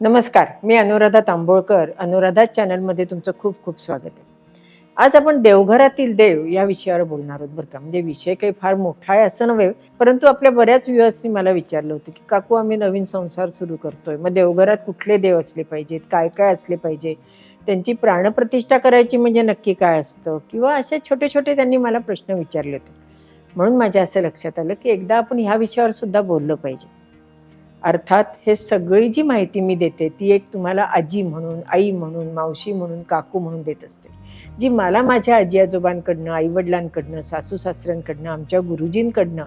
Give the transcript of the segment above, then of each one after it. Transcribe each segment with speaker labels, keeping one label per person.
Speaker 1: नमस्कार मी अनुराधा तांबोळकर. अनुराधा चॅनलमध्ये तुमचं खूप खूप स्वागत आहे. आज आपण देवघरातील देव या विषयावर बोलणार आहोत बरं का. म्हणजे विषय काही फार मोठा आहे असं नव्हे परंतु आपल्या बऱ्याच व्ह्युअर्सनी मला विचारलं होतं की काकू आम्ही नवीन संसार सुरू करतोय. मग देवघरात कुठले देव असले पाहिजेत? काय काय असले पाहिजे? त्यांची प्राणप्रतिष्ठा करायची म्हणजे नक्की काय असतं? किंवा असे छोटे छोटे त्यांनी मला प्रश्न विचारले होते. म्हणून माझ्या असं लक्षात आलं की एकदा आपण ह्या विषयावर सुद्धा बोललं पाहिजे. अर्थात हे सगळी जी माहिती मी देते ती एक तुम्हाला आजी म्हणून आई म्हणून मावशी म्हणून काकू म्हणून देत असते. जी मला माझ्या आजी आजोबांकडनं आईवडिलांकडनं सासू सासऱ्यांकडनं आमच्या गुरुजींकडनं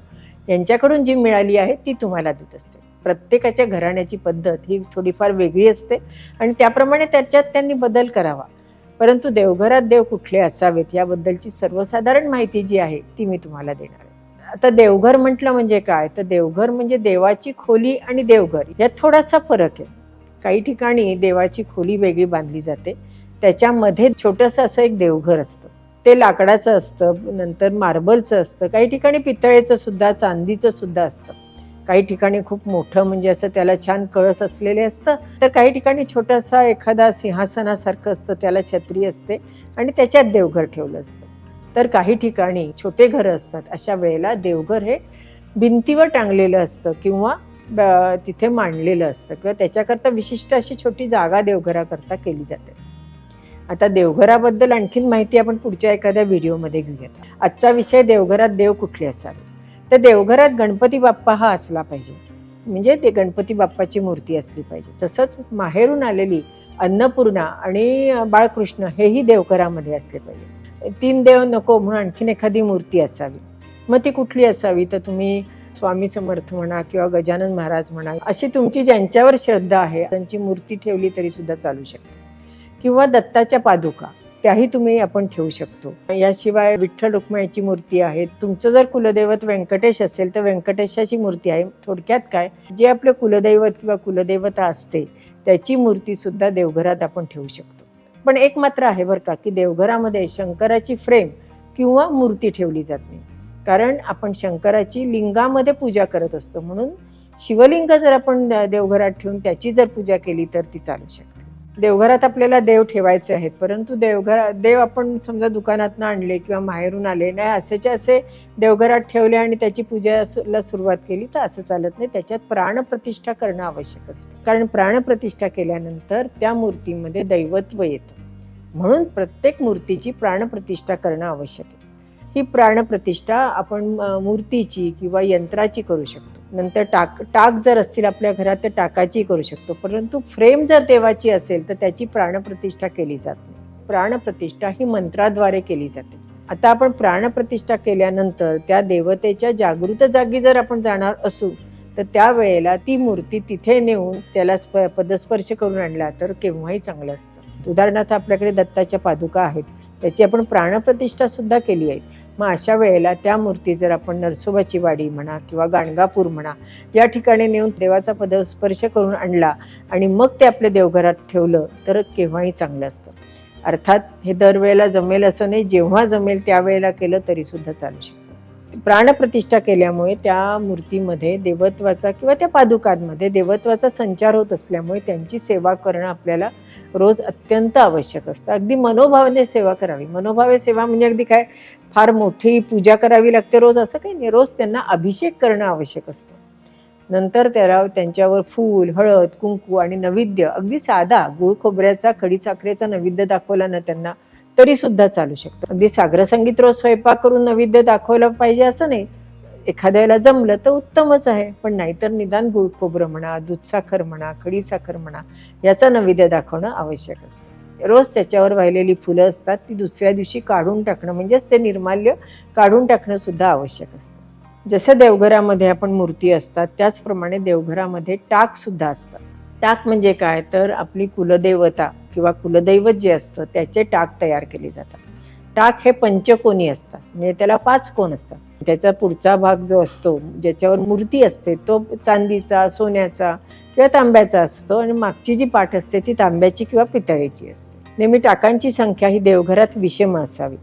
Speaker 1: यांच्याकडून जी मिळाली आहे ती तुम्हाला देत असते. प्रत्येकाच्या घराण्याची पद्धत ही थोडीफार वेगळी असते आणि त्याप्रमाणे त्याच्यात त्यांनी बदल करावा. परंतु देवघरात देव कुठले असावेत याबद्दलची सर्वसाधारण माहिती जी आहे ती मी तुम्हाला देणार आहे. आता देवघर म्हटलं म्हणजे काय? तर देवघर म्हणजे देवाची खोली आणि देवघर यात थोडासा फरक आहे. काही ठिकाणी देवाची खोली वेगळी बांधली जाते. त्याच्यामध्ये छोटंसं असं एक देवघर असतं. ते लाकडाचं असतं नंतर मार्बलचं असतं. काही ठिकाणी पितळेचं सुद्धा चांदीचं सुद्धा असतं. काही ठिकाणी खूप मोठं म्हणजे असं त्याला छान कळस असलेले असतं. तर काही ठिकाणी छोटासा एखादा सिंहासनासारखं असतं त्याला छत्री असते आणि त्याच्यात देवघर ठेवलं असतं. तर काही ठिकाणी छोटे घरं असतात. अशा वेळेला देवघर हे भिंतीवर टांगलेलं असतं किंवा ब- तिथे मांडलेलं असतं किंवा त्याच्याकरता विशिष्ट अशी छोटी जागा देवघराकरता केली जाते. आता देवघराबद्दल आणखीन माहिती आपण पुढच्या एखाद्या व्हिडिओमध्ये घेऊयात. आजचा विषय देवघरात देव कुठले असावे? तर देवघरात गणपती बाप्पा हा असला पाहिजे. म्हणजे ते गणपती बाप्पाची मूर्ती असली पाहिजे. तसंच माहेरून आलेली अन्नपूर्णा आणि बाळकृष्ण हेही देवघरामध्ये असले पाहिजे. तीन देव नको म्हणून आणखीन एखादी मूर्ती असावी. मग ती कुठली असावी? तर तुम्ही स्वामी समर्थ म्हणा किंवा गजानन महाराज म्हणा अशी तुमची ज्यांच्यावर श्रद्धा आहे त्यांची मूर्ती ठेवली तरी सुद्धा चालू शकते. किंवा दत्ताच्या पादुका त्याही तुम्ही आपण ठेवू शकतो. याशिवाय विठ्ठल रुक्मयाची मूर्ती आहे. तुमचं जर कुलदैवत व्यंकटेश असेल तर व्यंकटेशाची मूर्ती आहे. थोडक्यात काय? जे आपलं कुलदैवत किंवा कुलदैवता असते त्याची मूर्ती सुद्धा देवघरात आपण ठेवू शकतो. पण एक मात्र आहे बरं का की देवघरामध्ये शंकराची फ्रेम किंवा मूर्ती ठेवली जात नाही. कारण आपण शंकराची लिंगामध्ये पूजा करत असतो म्हणून शिवलिंग जर आपण देवघरात ठेवून त्याची जर पूजा केली तर ती चालू शकते. देवघरात आपल्याला देव ठेवायचे आहेत. परंतु देवघरा देव आपण समजा दुकानातनं आणले किंवा माहेरून आले नाही असेच्या असे देवघरात ठेवले आणि त्याची पूजाला सुरुवात केली तर असं चालत नाही. त्याच्यात प्राणप्रतिष्ठा करणं आवश्यक असतं. कारण प्राणप्रतिष्ठा केल्यानंतर त्या मूर्तीमध्ये दैवत्व येतं. म्हणून प्रत्येक मूर्तीची प्राणप्रतिष्ठा करणं आवश्यक आहे. ही प्राणप्रतिष्ठा आपण मूर्तीची किंवा यंत्राची करू शकतो. नंतर टाक टाक जर असतील आपल्या घरात तर टाकाची करू शकतो. परंतु फ्रेम जर देवाची असेल तर त्याची प्राणप्रतिष्ठा केली जात नाही. प्राणप्रतिष्ठा ही मंत्राद्वारे केली जाते. आता आपण प्राणप्रतिष्ठा केल्यानंतर त्या देवतेच्या जागृत जागी जर आपण जाणार असू तर त्यावेळेला ती मूर्ती तिथे नेऊन त्याला स्प पदस्पर्श करून आणला तर केव्हाही चांगलं असतं. उदाहरणार्थ आपल्याकडे दत्ताच्या पादुका आहेत. त्याची आपण प्राणप्रतिष्ठा सुद्धा केली आहे. मग अशा वेळेला त्या मूर्ती जर आपण नरसोबाची वाडी म्हणा किंवा गाणगापूर म्हणा या ठिकाणी नेऊन देवाचा पद स्पर्श करून आणला आणि मग ते आपल्या देवघरात ठेवलं तर केव्हाही चांगलं असतं. अर्थात हे दरवेळेला जमेल असं नाही जेव्हा जमेल त्यावेळेला केलं तरी सुद्धा चालू शकतं. प्राणप्रतिष्ठा केल्यामुळे त्या मूर्तीमध्ये देवत्वाचा किंवा त्या पादुकांमध्ये देवत्वाचा संचार होत असल्यामुळे त्यांची सेवा करणं आपल्याला रोज अत्यंत आवश्यक असतं. अगदी मनोभावाने सेवा करावी. मनोभावे सेवा म्हणजे अगदी काय? फार मोठी पूजा करावी लागते रोज असं काही नाही. रोज त्यांना अभिषेक करणं आवश्यक असतं. नंतर त्याला त्यांच्यावर फूल हळद कुंकू आणि नैवेद्य अगदी साधा गुळ खोबऱ्याचा खडीसाखरेचा नैवेद्य दाखवला ना त्यांना तरी सुद्धा चालू शकतं. अगदी सागरसंगीत रोज स्वयंपाक करून नैवेद्य दाखवलं पाहिजे असं नाही. एखाद्याला जमलं तर उत्तमच आहे. पण नाहीतर निदान गुळ खोबरं म्हणा दूधसाखर म्हणा खडीसाखर म्हणा याचा नैवेद्य दाखवणं आवश्यक असतं. रोज त्याच्यावर वाहिलेली फुलं असतात ती दुसऱ्या दिवशी काढून टाकणं म्हणजेच ते निर्माल्य काढून टाकणं सुद्धा आवश्यक असतं. जसं देवघरामध्ये आपण मूर्ती असतात त्याचप्रमाणे देवघरामध्ये टाक सुद्धा असतात. टाक म्हणजे काय? तर आपली कुलदेवता किंवा कुलदैवत जे असतं त्याचे टाक तयार केले जातात. टाक हे पंचकोनी असतात म्हणजे त्याला पाच कोण असतात. त्याचा पुढचा भाग जो असतो ज्याच्यावर मूर्ती असते तो चांदीचा सोन्याचा किंवा तांब्याचा असतो आणि मागची जी पाठ असते ती तांब्याची किंवा पितळेची असते. नेहमी टाकांची संख्या ही देवघरात विषम असावी.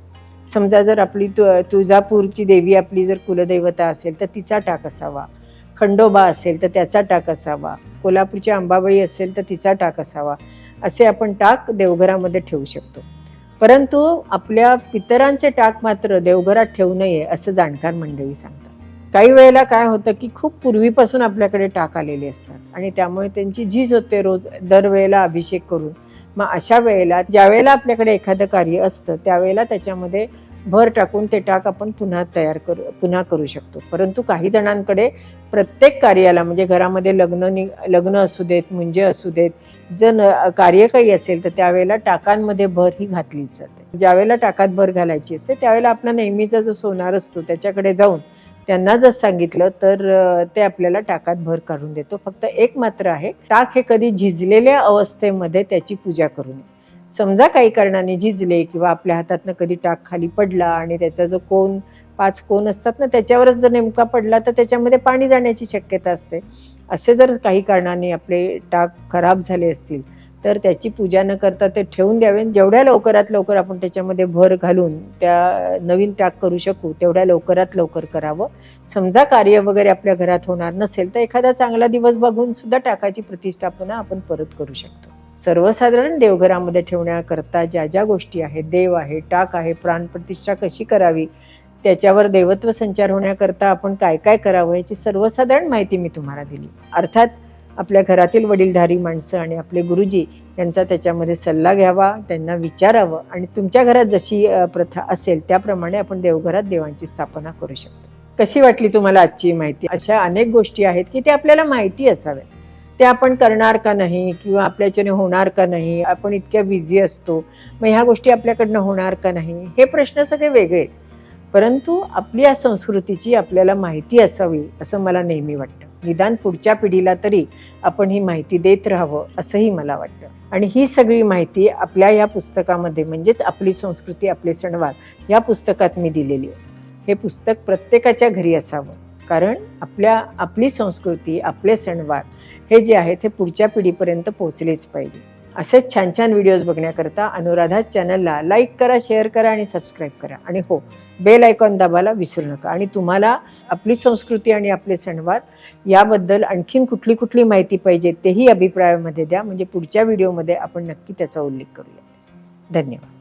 Speaker 1: समजा जर आपली तु तुळजापूरची देवी आपली जर कुलदैवता असेल तर तिचा टाक असावा. खंडोबा असेल तर त्याचा टाक असावा. कोल्हापूरची अंबाबाई असेल तर तिचा टाक असावा. असे आपण टाक देवघरामध्ये ठेवू शकतो. परंतु आपल्या पितरांचे टाक मात्र देवघरात ठेवू नये असं जाणकार मंडळी सांगतात. काही वेळेला काय होतं की खूप पूर्वीपासून आपल्याकडे टाक आलेले असतात आणि त्यामुळे त्यांची झीज होते रोज दरवेळेला अभिषेक करून. मग अशा वेळेला ज्या वेळेला आपल्याकडे एखादं कार्य असतं त्यावेळेला त्याच्यामध्ये भर टाकून ते टाक आपण पुन्हा तयार करू पुन्हा करू शकतो. परंतु काही जणांकडे प्रत्येक कार्याला म्हणजे घरामध्ये लग्न नि लग्न असू देत मुंजे असू देत जर न- कार्य काही असेल तर त्यावेळेला टाकांमध्ये भर ही घातलीच जाते. ज्यावेळेला टाकात भर घालायची असते त्यावेळेला आपला नेहमीचा जो सोनार असतो त्याच्याकडे जाऊन त्यांना जर सांगितलं तर ते आपल्याला टाकात भर काढून देतो. फक्त एक मात्र आहे टाक हे कधी झिजलेल्या अवस्थेमध्ये त्याची पूजा करू नये. समजा काही कारणाने झिजले किंवा आपल्या हातातनं कधी टाक खाली पडला आणि त्याचा जो कोण पाच कोण असतात ना त्याच्यावरच जर नेमका पडला तर त्याच्यामध्ये पाणी जाण्याची शक्यता असते. असे जर काही कारणाने आपले टाक खराब झाले असतील तर त्याची पूजा न करता ते ठेवून द्यावे. आणि जेवढ्या लवकरात लवकर आपण त्याच्यामध्ये भर घालून त्या नवीन टाक करू शकू तेवढ्या लवकरात लवकर करावं. समजा कार्य वगैरे आपल्या घरात होणार नसेल तर एखादा चांगला दिवस बघून सुद्धा टाकाची प्रतिष्ठापना आपण परत करू शकतो. सर्वसाधारण देवघरामध्ये ठेवण्याकरता ज्या ज्या गोष्टी आहेत देव आहे टाक आहे प्राणप्रतिष्ठा कशी करावी त्याच्यावर देवत्व संचार होण्याकरता आपण काय काय करावं याची सर्वसाधारण माहिती मी तुम्हाला दिली. अर्थात आपल्या घरातील वडीलधारी माणसं आणि आपले गुरुजी यांचा त्याच्यामध्ये सल्ला घ्यावा त्यांना विचारावं आणि तुमच्या घरात जशी प्रथा असेल त्याप्रमाणे आपण देवघरात देवांची स्थापना करू शकतो. कशी वाटली तुम्हाला आजची माहिती? अशा अनेक गोष्टी आहेत की ते आपल्याला माहिती असाव्या ते आपण करणार का नाही किंवा आपल्याच्याने होणार का नाही आपण इतक्या बिझी असतो मग ह्या गोष्टी आपल्याकडनं होणार का नाही हे प्रश्न सगळे वेगळे आहेत. परंतु आपली या संस्कृतीची आपल्याला माहिती असावी असं मला नेहमी वाटतं. निदान पुढच्या पिढीला तरी आपण ही माहिती देत राहावं असंही मला वाटतं. आणि ही सगळी माहिती आपल्या या पुस्तकामध्ये म्हणजेच आपली संस्कृती आपले सणवार या पुस्तकात मी दिलेली आहे. हे पुस्तक प्रत्येकाच्या घरी असावं. कारण आपल्या आपली संस्कृती आपले सणवार हे जे आहे ते पुढच्या पिढीपर्यंत पोहोचलेच पाहिजे. असेच छान छान व्हिडिओज बघण्याकरता अनुराधा चॅनलला लाईक करा शेअर करा आणि सबस्क्राईब करा. आणि हो बेल आयकॉन दाबायला विसरू नका. आणि तुम्हाला आपली संस्कृती आणि आपले सणवार याबद्दल आणखीन कुठली कुठली माहिती पाहिजे तेही अभिप्रायामध्ये द्या. म्हणजे पुढच्या व्हिडिओमध्ये आपण नक्की त्याचा उल्लेख करूया धन्यवाद.